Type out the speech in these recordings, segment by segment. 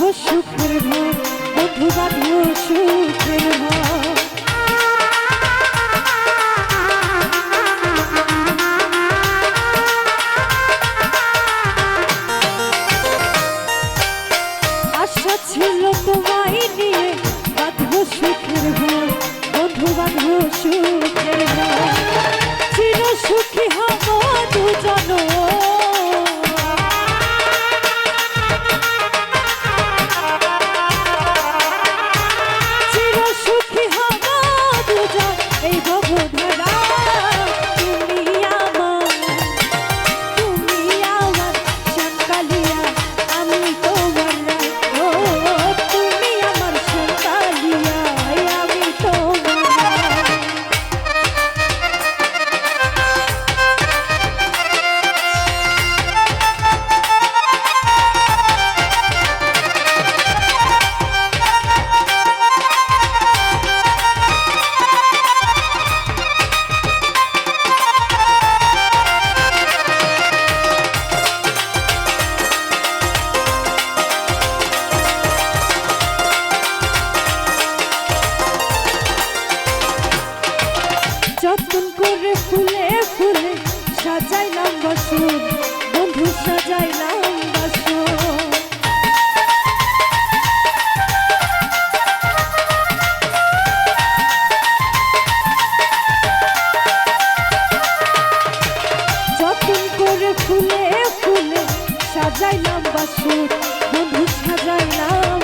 বাঁধো সুখের ঘর বধু বাঁধো সুখের ঘর আশা ছিল তোমায় নিয়ে বাঁধো সুখের ঘর বধু বাঁধো সুখ নতুন করে ফুলে ফুলে সাজাইলাম বাসুর। বন্ধু সাজাইলাম ফুলে ফুলে সাজাইলাম বাসুর। বন্ধু সাজাইলাম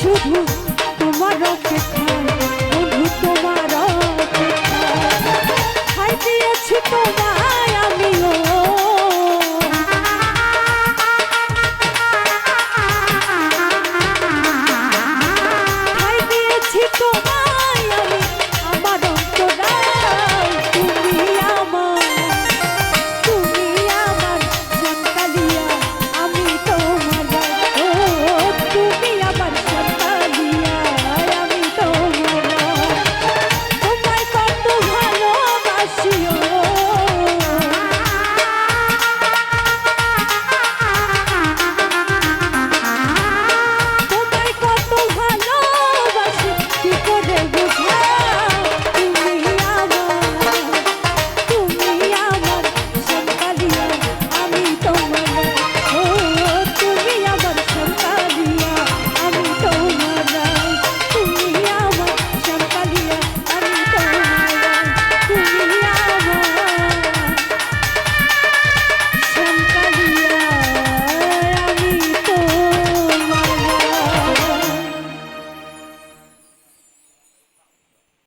শুধু